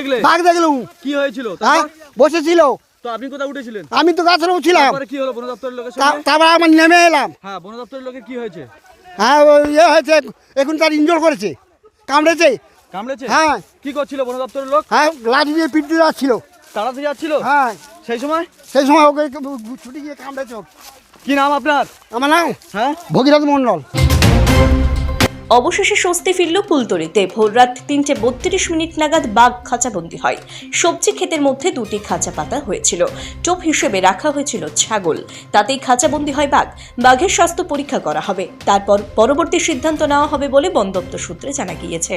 দেখলে? বাঘ দেখলুম কি হয়েছিল? হ্যাঁ? বসেছিল। তো আপনি কোথায় উঠেছিলেন? আমি তো গাছের ছিলাম। তারপরে কি হলো বন দপ্তরের লোকের সঙ্গে? তারপর আমার নেমে এলাম। হ্যাঁ বন দপ্তরের লোকের কি হয়েছে? হ্যাঁ ওই ইয়ে হয়েছে এখন তার ইনজোর করেছে। কামড়েছে। কামড়েছে? হ্যাঁ। কি করছিল বন দপ্তরের লোক? হ্যাঁ লাঠি দিয়ে পিটতে যাচ্ছিল। তাড়াতে যাচ্ছিল? হ্যাঁ। সেই সময়? সেই সময় ওকে ছুটি গিয়ে কামড়েছে কি নাম আপনার? আমার নাম হ্যাঁ? ভগীরথ মণ্ডল। অবশেষে স্বস্তি ফিরল ফুলতরিতে ভোররাত তিনটে বত্রিশ মিনিট নাগাদ বাঘ খাঁচাবন্দি হয়। সবজি ক্ষেতের মধ্যে দুটি খাঁচা পাতা হয়েছিল। টোপ হিসেবে রাখা হয়েছিল ছাগল। তাতেই খাঁচাবন্দি হয় বাঘ। বাঘের স্বাস্থ্য পরীক্ষা করা হবে। তারপর পরবর্তী সিদ্ধান্ত নেওয়া হবে বলে বন দপ্তর সূত্রে জানা গিয়েছে।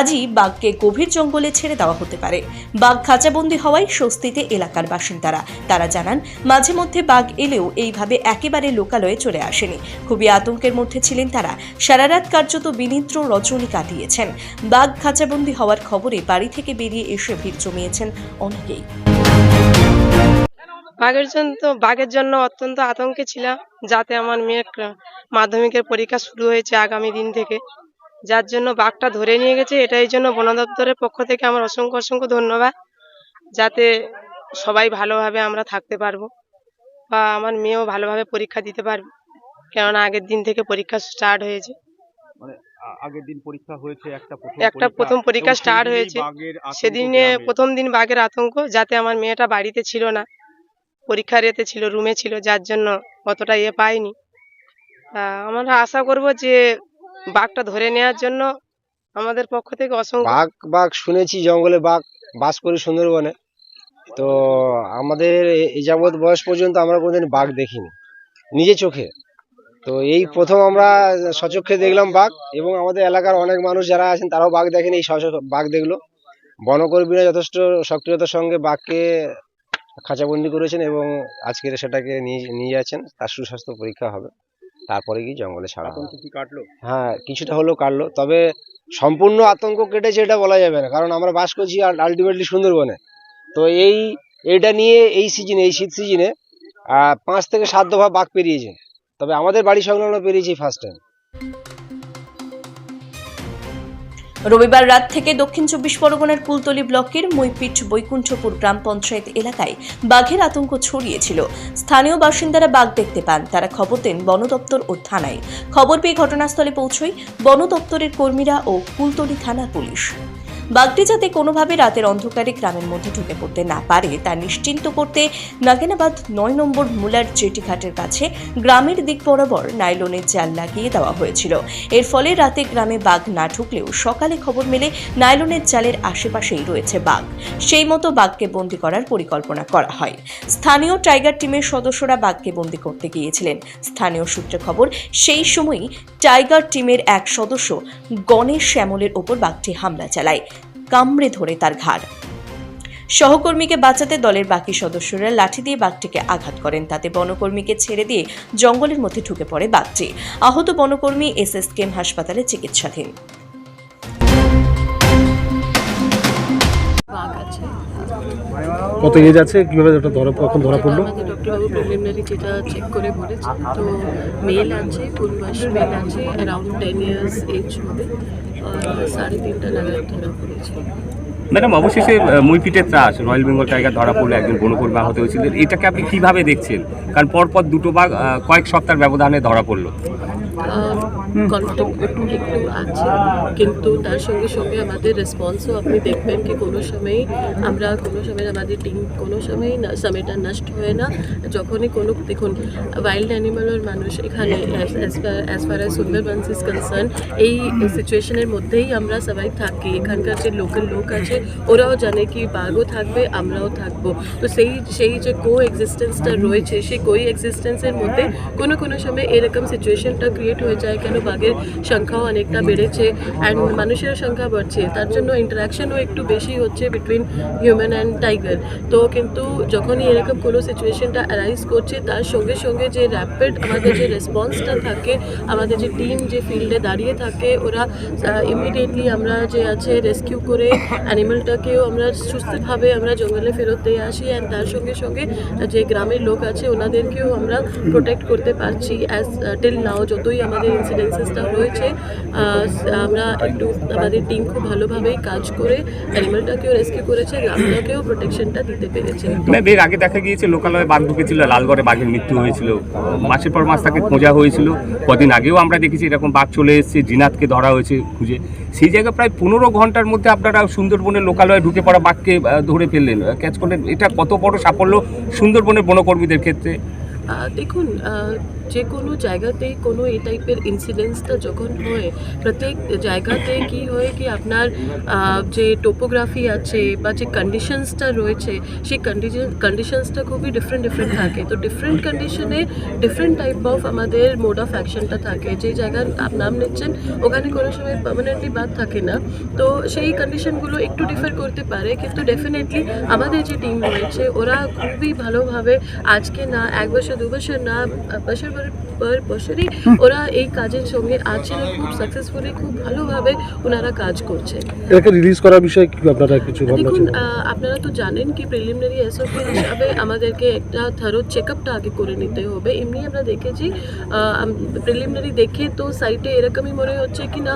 আজই বাঘকে গভীর জঙ্গলে ছেড়ে দেওয়া হতে পারে। বাঘ খাঁচাবন্দি হওয়ায় স্বস্তিতে এলাকার বাসিন্দারা। তারা জানান, মাঝে মধ্যে বাঘ এলেও এইভাবে একেবারে লোকালয়ে চলে আসেনি। খুবই আতঙ্কের মধ্যে ছিলেন তারা। সারা রাত কার্যত বিনিদ্র রজনী কাটিয়েছেন বাঘ খাঁচাবন্দি হওয়ার খবরে বাড়ি থেকে বেরিয়ে এসে ভিড় জমিয়েছেন অনেকেই। বাঘের জন্য তো, বাঘের জন্য অত্যন্ত আতঙ্কে ছিলাম, যাতে আমার মেয়ের মাধ্যমিকের পরীক্ষা শুরু হয়েছে আগামী দিন থেকে। যার জন্য বাঘটা ধরে নিয়ে গেছে। এটাই জন্য বন দপ্তরের পক্ষ থেকে আমার অসংখ্য অসংখ্য ধন্যবাদ। যাতে সবাই ভালোভাবে আমরা থাকতে পারব বা আমার মেয়েও ভালোভাবে পরীক্ষা দিতে পারবে। কেননা আগের দিন থেকে পরীক্ষা স্টার্ট হয়েছে। মানে আগের দিন পরীক্ষা হয়েছে একটা প্রথম একটা প্রথম পরীক্ষা সেদিনেই হয়েছে। সেদিনে প্রথম দিন বাঘের আতঙ্ক যাতে আমার মেয়েটা বাড়িতে ছিল না। পরীক্ষার এতে ছিল রুমে ছিল যার জন্য অতটা ইয়ে পাইনি। আমরা আশা করব যে বাঘটা ধরে নেওয়ার জন্য আমাদের পক্ষ থেকে অসংখ্য বাঘ বাঘ শুনেছি জঙ্গলে বাঘ বাস করি সুন্দরবনে। তো আমাদের এই যাবৎ বয়স পর্যন্ত আমরা কোনোদিন বাঘ দেখিনি, নিজে চোখে। তো এই প্রথম আমরা সচক্ষে দেখলাম বাঘ এবং আমাদের এলাকার অনেক মানুষ যারা আছেন তারাও বাঘ দেখেন, এই বাঘ দেখল। বনকর্মীরা যথেষ্ট সক্রিয়তার সঙ্গে বাঘকে খাঁচাবন্দি করেছেন এবং আজকের সেটাকে নিয়ে নিয়ে যাচ্ছেন, তার সুস্বাস্থ্য পরীক্ষা হবে। তারপরে গিয়ে জঙ্গলে ছাড়া কাটলো? হ্যাঁ কিছুটা হলেও কাটলো। তবে সম্পূর্ণ আতঙ্ক কেটেছে এটা বলা যাবে না কারণ আমরা বাস করছি আলটিমেটলি সুন্দরবনে। তো এই এটা নিয়ে এই সিজনে এই শীত সিজনে পাঁচ থেকে সাত দফা বাঘ পেরিয়েছে। তবে আমাদের বাড়ি সংলগ্ন পেরিয়েছি ফার্স্ট টাইম রবিবার রাত থেকে দক্ষিণ চব্বিশ পরগনার কুলতলি ব্লকের মৈপিঠ বৈকুণ্ঠপুর গ্রাম পঞ্চায়েত এলাকায় বাঘের আতঙ্ক ছড়িয়েছিল। স্থানীয় বাসিন্দারা বাঘ দেখতে পান। তারা খবর দেন বন দপ্তর ও থানায়। খবর পেয়ে ঘটনাস্থলে পৌঁছয় বন দপ্তরের কর্মীরা ও কুলতলি থানা পুলিশ। বাঘটি যাতে কোনোভাবে রাতের অন্ধকারে গ্রামের মধ্যে ঢুকে পড়তে না পারে, তা নিশ্চিন্ত করতে নাগেনাবাদ নয় নম্বর মুলার জেটি ঘাটের কাছে গ্রামের দিক বরাবর নাইলনের জাল লাগিয়ে দেওয়া হয়েছিল। এর ফলে রাতে গ্রামে বাঘ না ঢুকলেও সকালে খবর মেলে নাইলনের জালের আশেপাশেই রয়েছে বাঘ। সেই মতো বাঘকে বন্দি করার পরিকল্পনা করা হয়। স্থানীয় টাইগার টিমের সদস্যরা বাঘকে বন্দি করতে গিয়েছিলেন। স্থানীয় সূত্রে খবর, সেই সময়ই টাইগার টিমের এক সদস্য গণেশ শ্যামলের ওপর বাঘটি হামলা চালায়। কামড়ে ধরে তার ঘাড়। সহকর্মীকে বাঁচাতে দলের বাকি সদস্যরা লাঠি দিয়ে বাঘটিকে আঘাত করেন। তাতে বনকর্মীকে ছেড়ে দিয়ে জঙ্গলের মধ্যে ঢুকে পড়ে বাঘটি। আহত বনকর্মী এস এস কেম হাসপাতালে চিকিৎসাধীন। কত এজ আছে? কীভাবে ওটা ধরা কখন ধরা পড়ল? ডক্টরবাবু প্রিলিমিনারি যেটা চেক করে বলেছে। তো মেল আছে পূর্বাস মেল আছে অ্যারাউন্ড টেন ইয়ার্স এজ হবে। সাড়ে তিনটা নাগাদ ধরা পড়েছে। ম্যাডাম অবশেষে মুইপিটের ত্রাস রয়্যাল বেঙ্গল টাইগার ধরা পড়ল একজন বনকর্মী আহত হয়েছিল এটাকে আপনি কীভাবে দেখছেন? কারণ পরপর দুটো বাঘ কয়েক সপ্তাহের ব্যবধানে ধরা পড়ল। কনফ্লিক্ট একটু আছে। কিন্তু তার সঙ্গে সঙ্গে আমাদের রেসপন্সও আপনি দেখবেন কি কোনো সময়ই আমরা কোনো সময় আমাদের টিম কোনো সময়ই না, সময়টা নষ্ট হয় না। যখনই কোনো, দেখুন ওয়াইল্ড অ্যানিমালের মানুষ এখানে as far as Sundarbans is concern এই সিচুয়েশনের মধ্যেই আমরা সবাই থাকি। এখানকার যে লোকাল লোক আছে, ওরাও জানে কি বাঘও থাকবে, আমরাও থাকব। তো সেই সেই যে কো এক্সিস্টেন্সটা রয়েছে, সেই কো এক্সিস্টেন্সের মধ্যে কোনো কোনো সময় এরকম সিচুয়েশনটা ক্রিয়েট হয়ে যায় কেন বাঘের সংখ্যাও অনেকটা বেড়েছে অ্যান্ড মানুষের সংখ্যা বাড়ছে। তার জন্য ইন্টারাকশনও একটু বেশি হচ্ছে বিটুইন হিউম্যান অ্যান্ড টাইগার তো কিন্তু যখনই এরকম কোনো সিচুয়েশনটা অ্যারাইজ করছে, তার সঙ্গে সঙ্গে যে র্যাপিড আমাদের যে রেসপন্সটা থাকে, আমাদের যে টিম যে ফিল্ডে দাঁড়িয়ে থাকে, ওরা ইমিডিয়েটলি আমরা যে আছে রেস্কিউ করে অ্যানিমেলটাকেও আমরা সুস্থভাবে আমরা জঙ্গলে ফেরত দিয়ে আসি অ্যান্ড তার সঙ্গে সঙ্গে যে গ্রামের লোক আছে, ওনাদেরকেও আমরা প্রোটেক্ট করতে পারছি। অ্যাজ টিল নাও যতই আমাদের ইনসিডেন্সেসটা রয়েছে। আমরা একটু আমাদের টিম খুব ভালোভাবেই কাজ করে অ্যানিমেলটাকেও রেস্কিউ করেছে গ্রামটাকেও প্রোটেকশনটা দিতে পেরেছে। ম্যাম এর আগে দেখা গিয়েছে লোকালয়ে বাঘ ঢুকেছিল লালগড়ে বাঘের মৃত্যু হয়েছিল। মাসের পর মাস তাকে খোঁজা হয়েছিল। কদিন আগেও আমরা দেখেছি এরকম বাঘ চলে এসেছে জিনাতকে ধরা হয়েছে খুঁজে। সেই জায়গায় প্রায় পনেরো ঘণ্টার মধ্যে আপনারা সুন্দরবনের লোকালয়ে ঢুকে পড়া বাঘকে ধরে ফেললেন। ক্যাচ করলেন। এটা কত বড় সাফল্য সুন্দরবনের বনকর্মীদের ক্ষেত্রে? দেখুন যে কোনো জায়গাতেই কোনো এই টাইপের ইনসিডেন্টসটা যখন হয়, প্রত্যেক জায়গাতে কি হয় কি আপনার যে টোপোগ্রাফি আছে বা যে কন্ডিশনসটা রয়েছে, সেই কন্ডিশন কন্ডিশনসটা খুবই ডিফারেন্ট ডিফারেন্ট থাকে। তো ডিফারেন্ট কন্ডিশনে ডিফারেন্ট টাইপ অফ আমাদের মোড অফ অ্যাকশনটা থাকে। যে জায়গার নাম নিচ্ছেন, ওখানে কোনো সময় পার্মানেন্টলি বাদ থাকে না। তো সেই কন্ডিশনগুলো একটু ডিফার করতে পারে, কিন্তু ডেফিনেটলি আমাদের যে টিম রয়েছে, ওরা খুবই ভালোভাবে আজকে না, এক বছর, দু বছর না বছর পর বছরই ওরা এই কাজের সঙ্গে আছেন খুব সাকসেসফুলি খুব ভালোভাবে ওনারা কাজ করছে এটাকে রিলিজ করার বিষয়ে কি আপনারা কিছু দেখুন আপনারা তো জানেন কি প্রিলিমিনারি এসওপি হিসাবে আমাদেরকে একটা থারো চেকআপটা আগে করে নিতে হবে। এমনি আমরা দেখেছি প্রিলিমিনারি দেখে তো সাইটে এরকমই মনে হচ্ছে কি না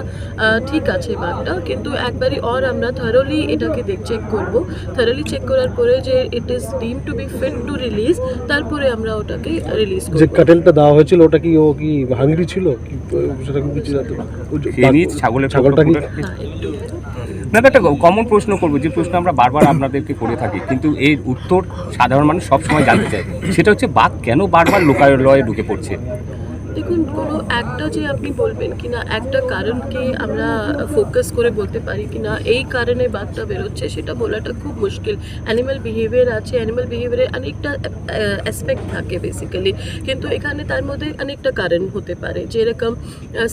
ঠিক আছে বাঘটা কিন্তু একবারই অর আমরা থারোলি এটাকে দেখ চেক করব। থারোলি চেক করার পরে যে it is deemed to be fit to release তারপরে আমরা ওটাকে রিলিজ যে করব। কাটেলটা দেওয়া হয়েছিল ওটা কি ও কি হাঙ্গরি ছিল? কি সেটা কি কিছু ছাগলের ছাগলটা কি না একটা কমন প্রশ্ন করব যে প্রশ্ন আমরা বারবার আপনাদেরকে করে থাকি কিন্তু এর উত্তর সাধারণ মানুষ সবসময় জানতে চায়। সেটা হচ্ছে বাঘ কেন বারবার লোকালয়ে ঢুকে পড়ছে? দেখুন, কোনো একটা যে আপনি বলবেন কি না একটা কারণকে আমরা ফোকাস করে বলতে পারি কি না এই কারণে বাদটা বেরোচ্ছে, সেটা বলাটা খুব মুশকিল। অ্যানিম্যাল বিহেভিয়ার আছে অ্যানিম্যাল বিহেভিয়ারের অনেকটা অ্যাসপেক্ট থাকে বেসিক্যালি কিন্তু এখানে তার মধ্যে অনেকটা কারণ হতে পারে। যেরকম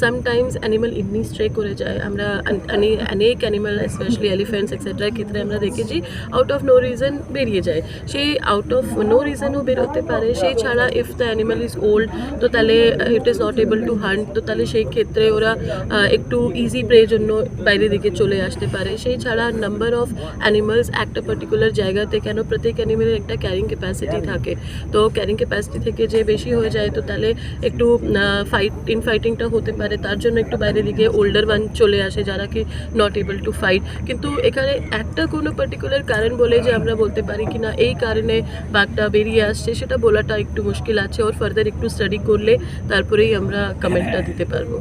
সামটাইমস অ্যানিম্যাল এমনি স্ট্রে করে যায়। আমরা অনেক অ্যানিম্যাল স্পেশালি এলিফেন্টস এক্সেট্রার ক্ষেত্রে আমরা দেখেছি আউট অফ নো রিজন বেরিয়ে যায়। সেই আউট অফ নো রিজনও বেরোতে পারে। সেই ছাড়া if the animal is old তো তাহলে it is not able to hunt তো তাহলে সেই ক্ষেত্রে ওরা একটু ইজি প্রের জন্য বাইরের দিকে চলে আসতে পারে। সেই ছাড়া নাম্বার অফ অ্যানিমালস একটা পার্টিকুলার জায়গাতে কেন প্রত্যেক অ্যানিমেলের একটা ক্যারিং ক্যাপাসিটি থাকে? তো ক্যারিং ক্যাপাসিটি থেকে যে বেশি হয়ে যায়, তো তাহলে একটু ফাইট ইন ফাইটিংটা হতে পারে। তার জন্য একটু বাইরের দিকে ওল্ডার ওয়ান চলে আসে যারা কি নট এবল টু ফাইট কিন্তু এখানে একটা কোনো পার্টিকুলার কারণ বলে যে আমরা বলতে পারি কি না এই কারণে বাঘটা বেরিয়ে আসছে, সেটা বলাটা একটু মুশকিল আছে। ওর ফার্দার একটু স্টাডি করলে তারপরেই আমরা কমেন্টটা দিতে পারব।